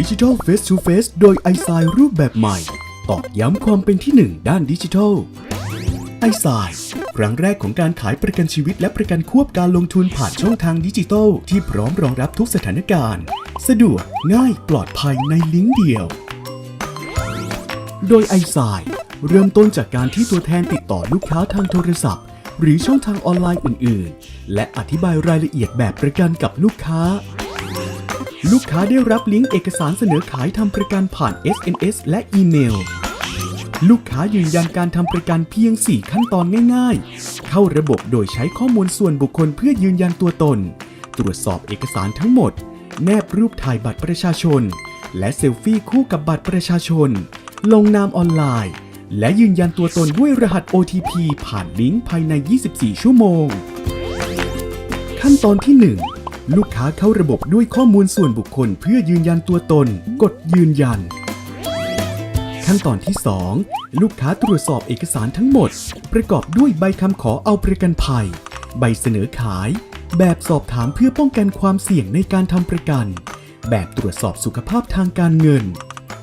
ดิจิทัล Face to Face โดย i s i รูปแบบใหม่ ตอกย้ำความเป็นที่หนึ่งด้านดิจิทัล i s i ครั้งแรกของการขายประกันชีวิตและประกันควบการลงทุนผ่านช่องทางดิจิทัลที่พร้อมรองรับทุกสถานการณ์ สะดวกง่ายปลอดภัยในลิงก์เดียว โดย i s i เริ่มต้นจากการที่ตัวแทนติดต่อลูกค้าทางโทรศัพท์ หรือช่องทางออนไลน์อื่น ๆ และอธิบายรายละเอียดแบบประกันกับลูกค้า ลูกค้าได้รับลิงก์เอกสารเสนอขายทำประกันผ่าน SMS และอีเมล ลูกค้ายืนยันการทำประกันเพียง 4 ขั้นตอนง่ายๆ เข้าระบบโดยใช้ข้อมูลส่วนบุคคลเพื่อยืนยันตัวตน ตรวจสอบเอกสารทั้งหมด แนบรูปถ่ายบัตรประชาชน และเซลฟี่คู่กับบัตรประชาชน ลงนามออนไลน์ และยืนยันตัวตนด้วยรหัส OTP ผ่านลิงก์ภายใน 24 ชั่วโมง ขั้นตอนที่ 1 ลูกค้าเข้าระบบด้วยข้อมูลส่วนบุคคลเพื่อยืนยันตัวตน กดยืนยัน ขั้นตอนที่ 2 ลูกค้าตรวจสอบเอกสารทั้งหมด ประกอบด้วยใบคำขอเอาประกันภัย ใบเสนอขาย แบบสอบถามเพื่อป้องกันความเสี่ยงในการทำประกัน แบบตรวจสอบสุขภาพทางการเงิน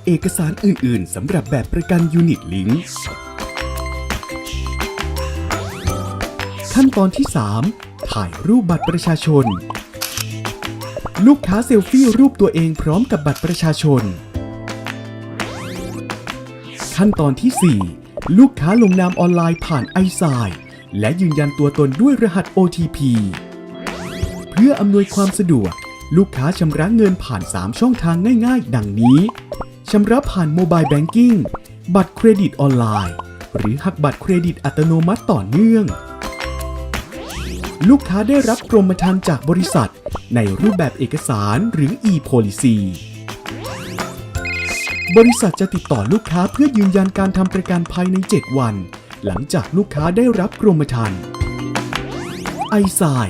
เอกสารอื่น ๆสำหรับแบบประกันยูนิตลิงก์ขั้นตอนที่ 3 ถ่ายรูปบัตรประชาชน ลูกค้าเซลฟี่รูปตัวเองพร้อมกับบัตรประชาชน ขั้นตอนที่ 4 ลูกค้าลงนามออนไลน์ผ่าน i s i และยืนยันตัวตนด้วยรหัส OTP เพื่ออำนวยความสะดวก ลูกค้าชำระเงินผ่าน 3 ช่องทางง่ายๆ ดังนี้ชำระผ่านโมบายแบงกิ้งบัตรเครดิตออนไลน์ หรือหักบัตรเครดิตอัตโนมัติต่อเนื่อง ลูกค้าได้รับกรมธรรม์จากบริษัท ในรูปแบบเอกสารหรือ e-policy บริษัทจะติดต่อลูกค้าเพื่อยืนยันการทำประกันภายใน 7 วัน หลังจากลูกค้าได้รับกรมธรรม์ไอซาย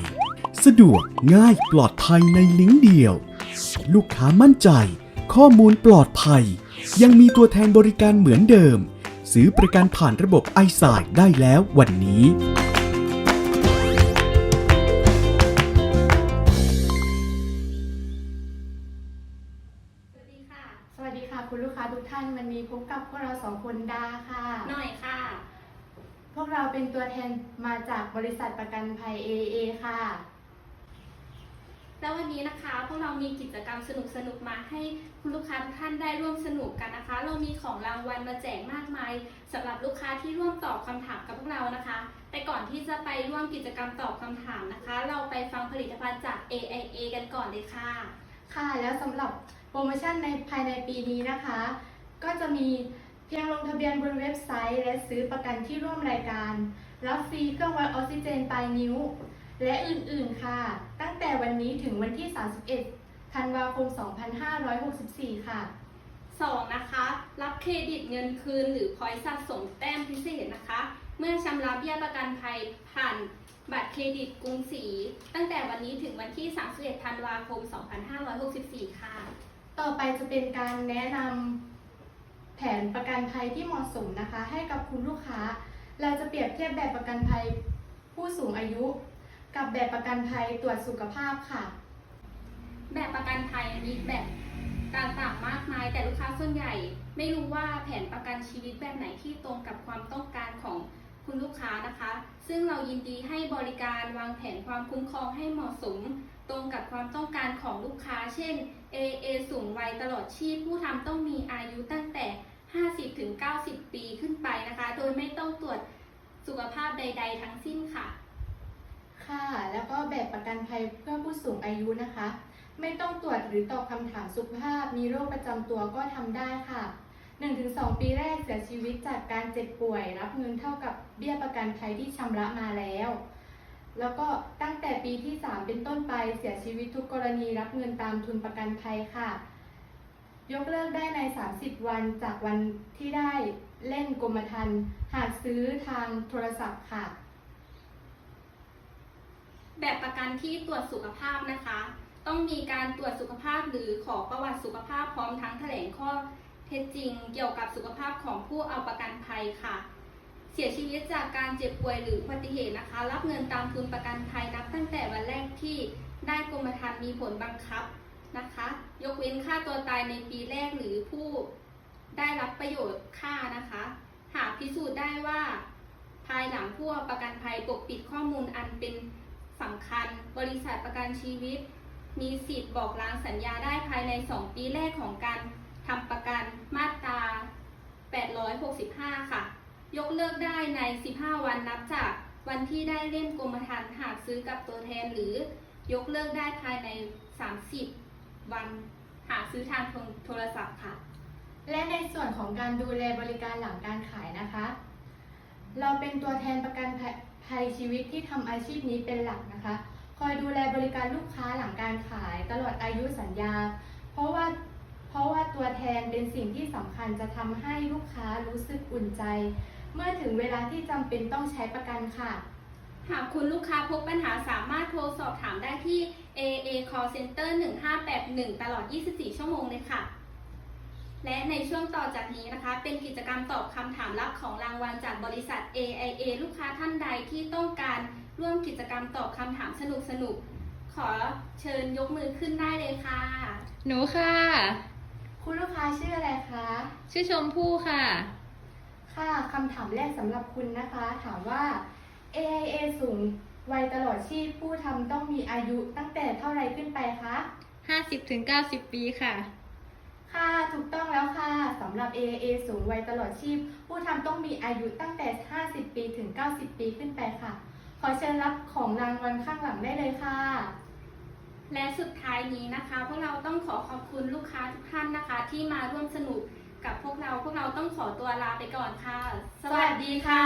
สะดวกง่ายปลอดภัยในลิงก์เดียว ลูกค้ามั่นใจ ข้อมูลปลอดภัย ยังมีตัวแทนบริการเหมือนเดิม ซื้อประกันผ่านระบบไอซายได้แล้ววันนี้ พวกเราสองคนดาค่ะ หน่อยค่ะ พวกเราเป็นตัวแทนมาจากบริษัทประกันภัย AA ค่ะ แล้ววันนี้นะคะ พวกเรามีกิจกรรมสนุกๆมาให้คุณลูกค้าทุกท่านได้ร่วมสนุกกันนะคะ เรามีของรางวัลมาแจกมากมายสำหรับลูกค้าที่ร่วมตอบคำถามกับพวกเรานะคะ แต่ก่อนที่จะไปร่วมกิจกรรมตอบคำถามนะคะ เราไปฟังผลิตภัณฑ์จาก AIA กันก่อนเลยค่ะ ค่ะ แล้วสำหรับโปรโมชั่นในภายในปีนี้นะคะ ก็จะมี เพียงลงทะเบียนบนเว็บไซต์ และซื้อประกันที่ร่วมรายการ รับฟรีเครื่องวัดออกซิเจนปลายนิ้ว และอื่นๆค่ะ ตั้งแต่วันนี้ถึงวันที่ 31 ธันวาคม 2564 ค่ะ 2. นะคะ รับเครดิตเงินคืน หรือพอยต์สะสมแต้มพิเศษนะคะ เมื่อชำระเบี้ยประกันภัยผ่านบัตรเครดิตกรุงศรีตั้งแต่วันนี้ถึงวันที่ 31 ธันวาคม 2564 ค่ะ ต่อไปจะเป็นการแนะนำแผนประกันภัยที่เหมาะสมนะคะ ให้กับคุณลูกค้า เราจะเปรียบเทียบแบบประกันภัยผู้สูงอายุ กับแบบประกันภัยตรวจสุขภาพค่ะ แบบประกันภัยมีแบบต่างๆมากมาย แต่ลูกค้าส่วนใหญ่ ไม่รู้ว่าแผนประกันชีวิตแบบไหนที่ตรงกับความต้องการของคุณลูกค้านะคะ ซึ่งเรายินดีให้บริการวางแผนความคุ้มครองให้เหมาะสม ตรงกับความต้องการของลูกค้า เช่น AA สูงวัยตลอดชีพผู้ทำต้องมีอายุตั้งแต่ 50-90 ปีขึ้นไปนะคะ โดยไม่ต้องตรวจสุขภาพใด ๆ ทั้งสิ้นค่ะ ค่ะ แล้วก็แบบประกันภัยเพื่อผู้สูงอายุนะคะ ไม่ต้องตรวจหรือตอบคำถามสุขภาพ มีโรคประจำตัวก็ทำได้ค่ะ 1-2 ปีแรกเสียชีวิตจากการเจ็บป่วย รับเงินเท่ากับเบี้ยประกันภัยที่ชำระมาแล้ว แล้วก็ตั้งแต่ปีที่ 3 เป็นต้นไปเสียชีวิตทุกกรณีรับเงินตามทุนประกันภัยค่ะ ยกเลิกได้ใน 30 วันจากวันที่ได้เล่นกรมธรรม์หากซื้อทางโทรศัพท์ค่ะ แบบประกันที่ตรวจสุขภาพนะคะ ต้องมีการตรวจสุขภาพหรือขอประวัติสุขภาพพร้อมทั้งแถลงข้อเท็จจริง เกี่ยวกับสุขภาพของผู้เอาประกันภัยค่ะ เสียชีวิตจากการเจ็บป่วยหรืออุบัติเหตุนะคะ รับเงินตามทุนประกันภัยนับตั้งแต่วันแรกที่ได้กรมธรรม์มีผลบังคับ นะคะ ยกเว้นค่าตัวตายในปีแรกหรือผู้ได้รับประโยชน์ค่านะคะ หากพิสูจน์ได้ว่า ภายหลังผู้ประกันภัยปกปิดข้อมูลอันเป็นสำคัญ บริษัทประกันชีวิต มีสิทธิ์บอกล้างสัญญาได้ภายใน 2 ปีแรกของการทำประกันมาตรา 865 ค่ะ ยกเลิกได้ใน 15 วันนับจากวันที่ได้เล่มกรมธรรม์หากซื้อกับตัวแทนหรือยกเลิกได้ภายใน 30 วันหากซื้อทางโทรศัพท์ค่ะ และในส่วนของการดูแลบริการหลังการขายนะคะ เราเป็นตัวแทนประกันภัยชีวิตที่ทำอาชีพนี้เป็นหลักนะคะ คอยดูแลบริการลูกค้าหลังการขายตลอดอายุสัญญา เพราะว่าเพราะว่าตัวแทนเป็นสิ่งที่สำคัญจะทำให้ลูกค้ารู้สึกอุ่นใจ เมื่อถึงเวลาที่จำเป็นต้องใช้ประกันค่ะ หากคุณลูกค้าพบปัญหาสามารถโทรสอบถามได้ที่ AA Call Center 1581 ตลอด 24 ชั่วโมงเลยค่ะ และในช่วงต่อจากนี้นะคะ เป็นกิจกรรมตอบคำถามรับของรางวัลจากบริษัท AIA ลูกค้าท่านใดที่ต้องการร่วมกิจกรรมตอบคำถามสนุกๆขอเชิญยกมือขึ้นได้เลยค่ะ หนูค่ะ คุณลูกค้าชื่ออะไรคะ ชื่อชมพู่ค่ะ ค่ะคำถามแรกสำหรับคุณนะคะ ถามว่า AIA สูงวัยตลอดชีพผู้ทำต้องมีอายุตั้งแต่เท่าไรขึ้นไปคะ 50-90 ปีค่ะ ค่ะ ถูกต้องแล้วค่ะสำหรับ AIA สูงวัยตลอดชีพ ผู้ทำต้องมีอายุตั้งแต่ 50 ปีถึง 90 ปีขึ้นไปค่ะ ขอเชิญรับของรางวัลข้างหลังได้เลยค่ะ และสุดท้ายนี้นะคะพวกเราต้องขอขอบคุณลูกค้าทุกท่านนะคะ ที่มาร่วมสนุกกับพวกเราพวกเราต้องขอตัวลาไปก่อนค่ะ สวัสดีค่ะ